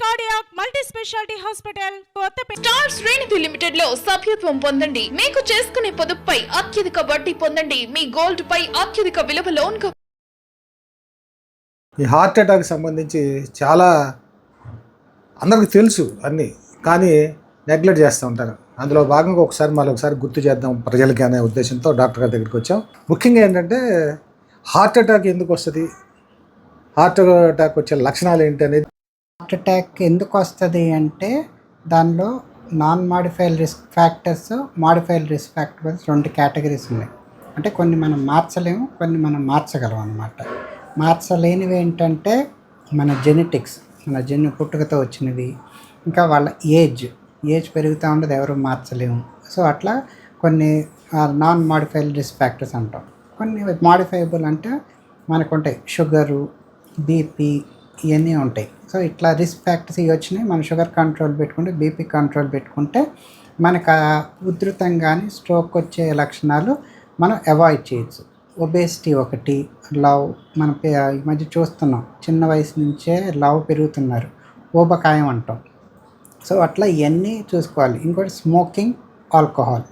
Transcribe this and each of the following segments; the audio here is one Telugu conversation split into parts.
Cardiac multi speciality hospital star శ్రేణిధి లిమిటెడ్లో సభ్యత్వం పొందండి. మీకు చేసుకునే పొదుపుపై అత్యధిక వడ్డీ పొందండి. మీ గోల్డ్ పై అత్యధిక విలువ లోన్ ఈ హార్ట్ అటాక్ సంబంధించి చాలా అందరికి తెలుసు అన్నీ. కానీ నెగ్లెక్ట్ చేస్తూ ఉంటారు. అందులో భాగంగా ఒకసారి మళ్ళీ ఒకసారి గుర్తు చేద్దాం ప్రజలకి అనే ఉద్దేశంతో డాక్టర్ గారి దగ్గరికి వచ్చాం. ముఖ్యంగా ఏంటంటే హార్ట్ అటాక్ ఎందుకు వస్తుంది? హార్ట్ అటాక్ వచ్చే లక్షణాలు ఏంటి అనేది హార్ట్ అటాక్ ఎందుకు వస్తుంది అంటే దానిలో non modifiable risk factors modifiable risk factors రెండు కేటగిరీస్ ఉన్నాయి. అంటే కొన్ని మనం మార్చలేము కొన్ని మనం మార్చగలం అనమాట మార్చలేనివి ఏంటంటే మన జెనెటిక్స్ మన జన్యు పుట్టుకతో వచ్చినవి ఇంకా వాళ్ళ ఏజ్ ఏజ్ పెరుగుతూ ఉండదు ఎవరు మార్చలేము. సో అట్లా కొన్ని నాన్ మాడిఫైల్ రిస్క్ ఫ్యాక్టర్స్ అంటాం. కొన్ని మాడిఫైబుల్ అంటే మనకు ఉంటాయి షుగరు బీపీ ఇవన్నీ ఉంటాయి. సో ఇట్లా రిస్క్ ఫ్యాక్టర్స్ ఇవి వచ్చినాయి. మనం షుగర్ కంట్రోల్ పెట్టుకుంటే బీపీ కంట్రోల్ పెట్టుకుంటే మనకు ఉధృతం కానీ స్ట్రోక్ వచ్చే లక్షణాలు మనం అవాయిడ్ చేయొచ్చు. ఒబేసిటీ ఒకటి లవ్ మన పే- ఈ మధ్య చూస్తున్నాం. చిన్న వయసు నుంచే లవ్ పెరుగుతున్నారు. ఊబకాయం అంటాం. సో అట్లా ఇవన్నీ చూసుకోవాలి. ఇంకోటి స్మోకింగ్ ఆల్కహాల్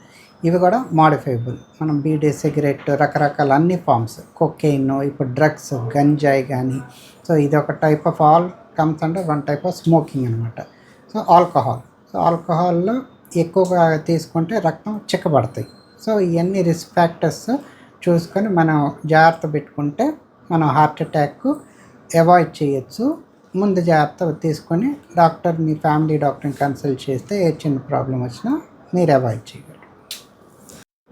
ఇవి కూడా మాడిఫైబుల్ మనం బీడీ సిగరెట్ రకరకాల అన్ని ఫామ్స్ కొకెయిన్ ఇప్పుడు డ్రగ్స్ గంజాయి కానీ. సో ఇది ఒక type of all comes under one type of smoking అనమాట సో ఆల్కహాల్ సో ఆల్కహాల్లో ఎక్కువగా తీసుకుంటే రక్తం చిక్కబడతాయి. సో ఇవన్నీ రిస్క్ ఫ్యాక్టర్స్ చూసుకొని మనం జాగ్రత్త పెట్టుకుంటే మనం హార్ట్ అటాక్ అవాయిడ్ చేయొచ్చు. ముందు జాగ్రత్త తీసుకొని డాక్టర్ మీ ఫ్యామిలీ డాక్టర్ని కన్సల్ట్ చేస్తే ఏ చిన్న ప్రాబ్లం వచ్చినా మీరు అవాయిడ్ చేయగలరు.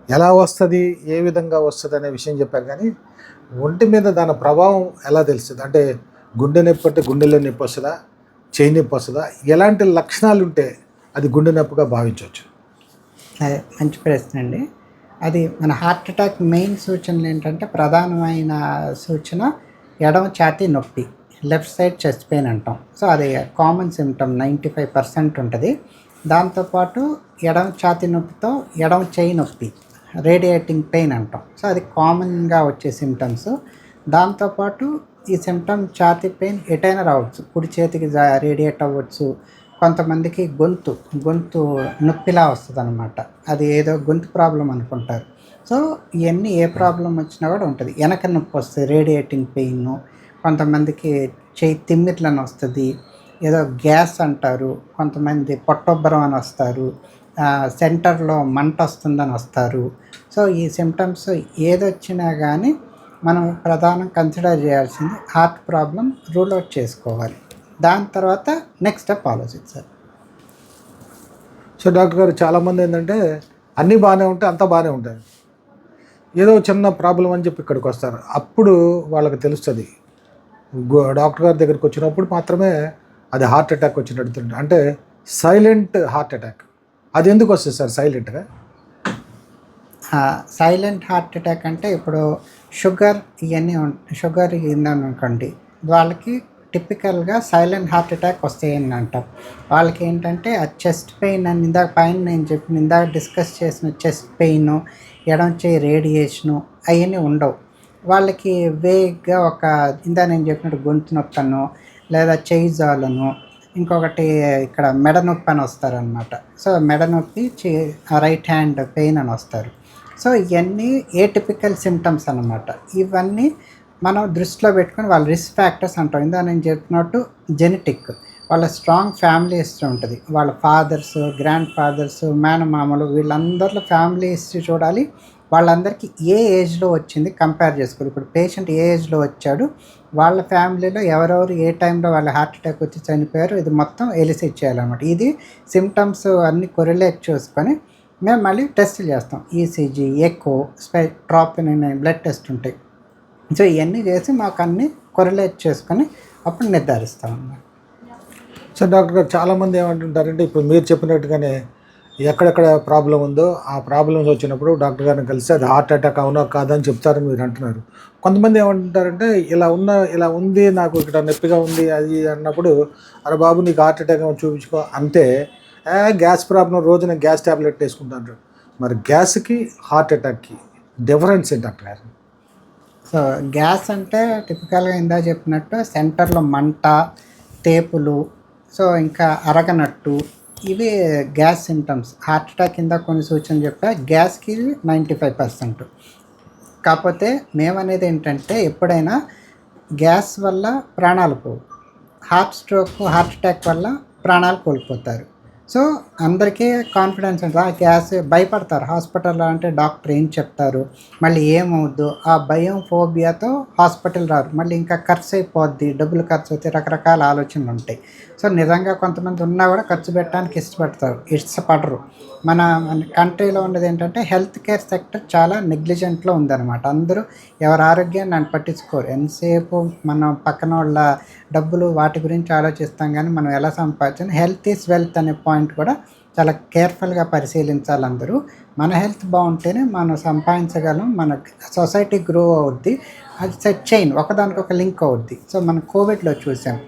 ఎలా వస్తుంది? ఏ విధంగా వస్తుంది? అనే విషయం చెప్పారు కానీ ఒంటి మీద దాని ప్రభావం ఎలా తెలుస్తుంది? అంటే గుండె నొప్పి అంటే గుండెలో నొప్పి వస్తుందా? చేయి నొప్పి వస్తుందా? ఎలాంటి లక్షణాలు ఉంటే అది గుండె నొప్పిగా భావించవచ్చు? అదే మంచి ప్రశ్న అండి. అది మన హార్ట్ అటాక్ మెయిన్ సూచనలు ఏంటంటే ప్రధానమైన సూచన ఎడమ ఛాతీ నొప్పి లెఫ్ట్ సైడ్ చెస్ట్ పెయిన్ అంటాం. సో అది common symptom ninety five percent ఉంటుంది. దాంతోపాటు ఎడమ ఛాతీ నొప్పితో ఎడమ చేయి నొప్పి రేడియేటింగ్ పెయిన్ అంటాం. సో అది కామన్గా వచ్చే సిమ్టమ్స్ దాంతోపాటు ఈ సిమ్టమ్ ఛాతీ పెయిన్ ఎటైనా రావచ్చు. కుడి చేతికి రేడియేట్ అవ్వచ్చు. కొంతమందికి గొంతు గొంతు నొప్పిలా వస్తుంది అనమాట అది ఏదో గొంతు ప్రాబ్లం అనుకుంటారు. సో ఇవన్నీ ఏ ప్రాబ్లం వచ్చినా కూడా ఉంటుంది. వెనక నొప్పి వస్తుంది రేడియేటింగ్ పెయిన్. కొంతమందికి చేయి తిమ్మిట్లని వస్తుంది. ఏదో గ్యాస్ అంటారు. కొంతమంది పొట్టొబ్బరం అని వస్తారు. సెంటర్లో మంట వస్తుందని వస్తారు. సో ఈ సిమ్టమ్స్ ఏదొచ్చినా కానీ మనం ప్రధానం కన్సిడర్ చేయాల్సింది హార్ట్ ప్రాబ్లం రూల్ అవుట్ చేసుకోవాలి. దాని తర్వాత నెక్స్ట్ స్టెప్ ఆలోచించాలి సో డాక్టర్ గారు చాలామంది ఏంటంటే అన్నీ బాగానే ఉంటాయి అంతా బాగానే ఉంటుంది ఏదో చిన్న ప్రాబ్లం అని చెప్పి ఇక్కడికి వస్తారు. అప్పుడు వాళ్ళకి తెలుస్తుంది. డాక్టర్ గారి దగ్గరికి వచ్చినప్పుడు మాత్రమే అది హార్ట్ అటాక్ వచ్చినట్టు అంటే సైలెంట్ హార్ట్ అటాక్ అది ఎందుకు వస్తుంది సార్ సైలెంట్గా సైలెంట్ హార్ట్ అటాక్ అంటే ఇప్పుడు షుగర్ ఇవన్నీ షుగర్ ఇందని అనుకోండి వాళ్ళకి టిపికల్గా సైలెంట్ హార్ట్ అటాక్ వస్తాయని అంటాం వాళ్ళకి ఏంటంటే ఆ చెస్ట్ పెయిన్ అని ఇందాక పైన నేను చెప్పిన ఇందాక డిస్కస్ చేసిన చెస్ట్ పెయిన్ ఎడం చేయి రేడియేషను అవన్నీ ఉండవు. వాళ్ళకి వేగ్గా ఒక ఇందా నేను చెప్పినట్టు గొంతు నొప్పను లేదా చేయి జాలను ఇంకొకటి ఇక్కడ మెడ నొప్పి అని వస్తారనమాట సో మెడ నొప్పి చే రైట్ హ్యాండ్ పెయిన్ అని వస్తారు. సో ఇవన్నీ ఏ టిపికల్ సిమ్టమ్స్ అనమాట ఇవన్నీ మనం దృష్టిలో పెట్టుకొని వాళ్ళ రిస్క్ ఫ్యాక్టర్స్ అంటాం. ఇందా నేను చెప్పినట్టు జెనెటిక్ వాళ్ళ స్ట్రాంగ్ ఫ్యామిలీ హిస్టరీ ఉంటుంది. వాళ్ళ ఫాదర్స్ గ్రాండ్ ఫాదర్స్ మేనమామలు వీళ్ళందరిలో ఫ్యామిలీ హిస్టరీ చూడాలి. వాళ్ళందరికీ ఏ ఏజ్లో వచ్చింది కంపేర్ చేసుకోవాలి ఇప్పుడు పేషెంట్ ఏ ఏజ్లో వచ్చాడు వాళ్ళ ఫ్యామిలీలో ఎవరెవరు ఏ టైంలో వాళ్ళ హార్ట్ అటాక్ వచ్చి చనిపోయారు ఇది మొత్తం ఎలిసిట్ చేయాలన్నమాట. ఇది సిమ్టమ్స్ అన్ని కొరిలేట్ చూసుకొని మేము మళ్ళీ టెస్టులు చేస్తాం. ఈసీజీ ఎకో స్పె ట్రాపిన్ బ్లడ్ టెస్ట్ ఉంటాయి. సో ఇవన్నీ చేసి మాకు అన్ని కొరిలేట్ చేసుకొని అప్పుడు నిర్ధారిస్తాం అన్నమాట. సో డాక్టర్ గారు చాలామంది ఏమంటుంటారంటే ఇప్పుడు మీరు చెప్పినట్టుగానే ఎక్కడెక్కడ ప్రాబ్లం ఉందో ఆ ప్రాబ్లమ్స్ వచ్చినప్పుడు డాక్టర్ గారిని కలిసి అది హార్ట్ అటాక్ అవునా కాదని చెప్తారని మీరు అంటున్నారు. కొంతమంది ఏమంటారంటే ఇలా ఉన్న ఇలా ఉంది నాకు ఇక్కడ నొప్పిగా ఉంది అది అన్నప్పుడు అరే బాబు నీకు హార్ట్ అటాక్ చూపించుకో అంతే గ్యాస్ ప్రాబ్లం రోజు నేను గ్యాస్ ట్యాబ్లెట్ వేసుకుంటాను మరి గ్యాస్కి హార్ట్ అటాక్కి డిఫరెన్స్ ఏంటి డాక్టర్ గారు సో గ్యాస్ అంటే టిపికల్గా ఇందా చెప్పినట్టు సెంటర్లో మంట తేపులు సో ఇంకా అరగనట్టు ఇవి గ్యాస్ సిమ్టమ్స్ హార్ట్ అటాక్ కింద కొన్ని సూచనలు చెప్పా. గ్యాస్కి నైంటీ ఫైవ్ పర్సెంట్. కాకపోతే మేమనేది ఏంటంటే ఎప్పుడైనా గ్యాస్ వల్ల ప్రాణాలు పోవు. హార్ట్ స్ట్రోక్ హార్ట్ అటాక్ వల్ల ప్రాణాలు కోల్పోతారు. సో అందరికీ కాన్ఫిడెన్స్ ఉంటుంది ఆ గ్యాస్ భయపడతారు. హాస్పిటల్లో అంటే డాక్టర్ ఏం చెప్తారు? మళ్ళీ ఏమవుద్దు? ఆ భయం ఫోబియాతో హాస్పిటల్ రారు. మళ్ళీ ఇంకా ఖర్చు అయిపోద్ది. డబ్బులు ఖర్చు అవుతాయి. రకరకాల ఆలోచనలు ఉంటాయి. సో నిజంగా కొంతమంది ఉన్నా కూడా ఖర్చు పెట్టడానికి ఇష్టపడతారు. ఇష్టపడరు. మన మన కంట్రీలో ఉన్నది ఏంటంటే హెల్త్ కేర్ సెక్టర్ చాలా నెగ్లిజెంట్లో ఉందన్నమాట. అందరూ ఎవరి ఆరోగ్యాన్ని నన్ను పట్టించుకోరు. ఎంతసేపు మనం పక్కన వాళ్ళ డబ్బులు వాటి గురించి ఆలోచిస్తాం కానీ మనం ఎలా సంపాదించాలి హెల్త్ ఈజ్ వెల్త్ అనే పాయింట్ కూడా చాలా కేర్ఫుల్గా పరిశీలించాలి అందరూ మన హెల్త్ బాగుంటేనే మనం సంపాదించగలం మన సొసైటీ గ్రో అవుద్ది అది సెట్ చైన్ ఒకదానికి ఒక లింక్ అవుద్ది. సో మనం కోవిడ్లో చూసాం.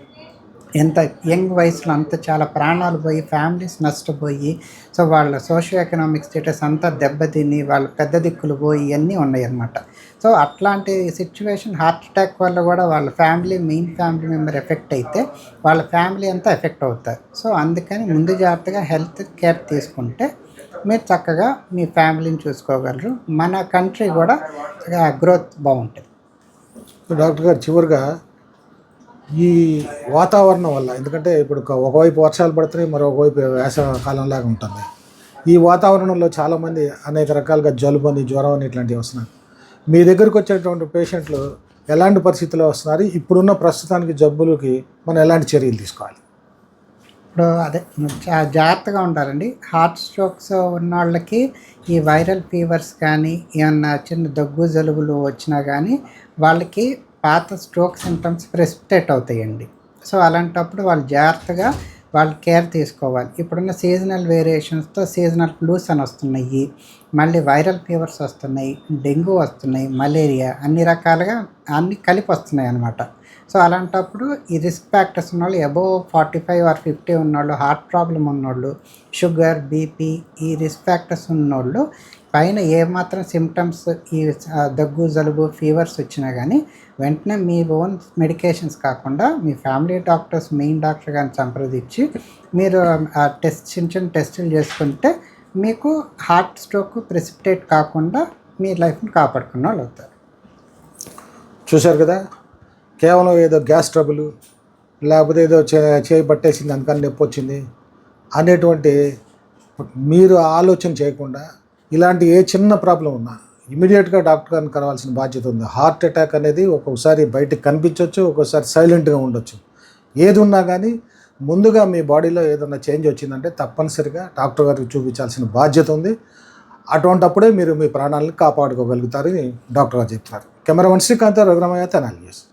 ఎంత యంగ్ వయసులో అంత చాలా ప్రాణాలు పోయి ఫ్యామిలీస్ నష్టపోయి సో వాళ్ళ సోషియో ఎకనామిక్ స్టేటస్ అంతా దెబ్బతిని వాళ్ళ పెద్ద దిక్కులు పోయి ఇవన్నీ ఉన్నాయి అన్నమాట సో అట్లాంటి సిచ్యువేషన్ హార్ట్ అటాక్ వల్ల కూడా వాళ్ళ family main family member effect అయితే వాళ్ళ ఫ్యామిలీ అంతా ఎఫెక్ట్ అవుతారు. సో అందుకని ముందు జాగ్రత్తగా హెల్త్ కేర్ తీసుకుంటే మీరు చక్కగా మీ ఫ్యామిలీని చూసుకోగలరు. మన కంట్రీ కూడా గ్రోత్ బాగుంటుంది. డాక్టర్ గారు చివరిగా ఈ వాతావరణం వల్ల ఎందుకంటే ఇప్పుడు ఒకవైపు వర్షాలు పడుతున్నాయి మరొకవైపు వేసవకాలం లాగా ఉంటుంది. ఈ వాతావరణంలో చాలామంది అనేక రకాలుగా జలుబు అని జ్వరం అని ఇట్లాంటివి వస్తున్నాయి. మీ దగ్గరకు వచ్చేటువంటి పేషెంట్లు ఎలాంటి పరిస్థితుల్లో వస్తున్నారు? ఇప్పుడున్న ప్రస్తుతానికి జబ్బులకి మనం ఎలాంటి చర్యలు తీసుకోవాలి? ఇప్పుడు అదే జాగ్రత్తగా ఉండాలండి. హార్ట్ స్ట్రోక్స్ ఉన్న వాళ్ళకి ఈ వైరల్ ఫీవర్స్ కానీ ఏమన్నా చిన్న దగ్గు జలుబులు వచ్చినా కానీ వాళ్ళకి పాత స్ట్రోక్ సిమ్టమ్స్ ప్రెసిపిటేట్ అవుతాయండి. సో అలాంటప్పుడు వాళ్ళు జాగ్రత్తగా వాళ్ళు కేర్ తీసుకోవాలి. ఇప్పుడున్న సీజనల్ వేరియేషన్స్తో సీజనల్ ఫ్లూస్ అని వస్తున్నాయి. మళ్ళీ వైరల్ ఫీవర్స్ వస్తున్నాయి. డెంగ్యూ వస్తున్నాయి. మలేరియా అన్ని రకాలుగా అన్ని కలిపి వస్తున్నాయి అన్నమాట. సో అలాంటప్పుడు ఈ రిస్క్ ఫ్యాక్టర్స్ ఉన్నవాళ్ళు above forty five or fifty ఉన్నోళ్ళు హార్ట్ ప్రాబ్లం ఉన్నోళ్ళు షుగర్ బీపీ ఈ రిస్క్ ఫ్యాక్టర్స్ ఉన్నోళ్ళు పైన ఏమాత్రం సిమ్టమ్స్ ఈ దగ్గు జలుబు ఫీవర్స్ వచ్చినా కానీ వెంటనే మీ ఓన్ మెడికేషన్స్ కాకుండా మీ ఫ్యామిలీ డాక్టర్స్ మెయిన్ డాక్టర్ గారిని సంప్రదించి మీరు ఆ టెస్ట్ చిన్న చిన్న టెస్టులు చేసుకుంటే మీకు హార్ట్ స్ట్రోక్ ప్రెసిపిటేట్ కాకుండా మీ లైఫ్ని కాపాడుకున్న వాళ్ళు అవుతారు. చూశారు కదా? కేవలం ఏదో గ్యాస్ ట్రబుల్ లేకపోతే ఏదో చేయి పట్టేసింది అందుకని నొప్పి వచ్చింది అనేటువంటి మీరు ఆలోచన చేయకుండా ఇలాంటి ఏ చిన్న ప్రాబ్లం ఉన్నా ఇమీడియట్గా డాక్టర్ గారిని కలవాల్సిన బాధ్యత ఉంది. హార్ట్ అటాక్ అనేది ఒక్కొక్కసారి బయటకు కనిపించవచ్చు ఒక్కోసారి సైలెంట్గా ఉండొచ్చు. ఏది ఉన్నా కానీ ముందుగా మీ బాడీలో ఏదైనా చేంజ్ వచ్చిందంటే తప్పనిసరిగా డాక్టర్ గారికి చూపించాల్సిన బాధ్యత ఉంది. అటువంటప్పుడే మీరు మీ ప్రాణాలను కాపాడుకోగలుగుతారని డాక్టర్ గారు చెప్తున్నారు. కెమెరామన్ శ్రీకాంత్ రఘురామయ్య తెనాలి చేస్తారు